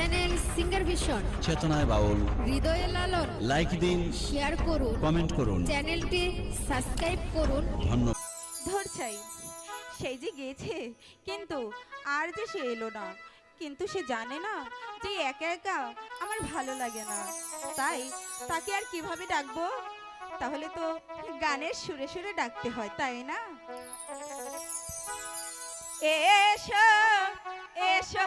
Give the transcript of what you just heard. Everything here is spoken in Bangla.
চ্যানেল সিঙ্গার ভিশন চেতনায় বাউল হৃদয়ে লালন লাইক দিন শেয়ার করুন. কমেন্ট করুন. চ্যানেলটি সাবস্ক্রাইব করুন. ধন্যবাদ। ধর চাই সেই যে গেছে কিন্তু আর যে সে এলো না। কিন্তু সে জানে না যে একা একা আমার ভালো লাগে না। তাই তাকে আর কীভাবে ডাকবো? তাহলে তো গানের সুরে সুরে ডাকতে হয় তাই না? এসো এসো।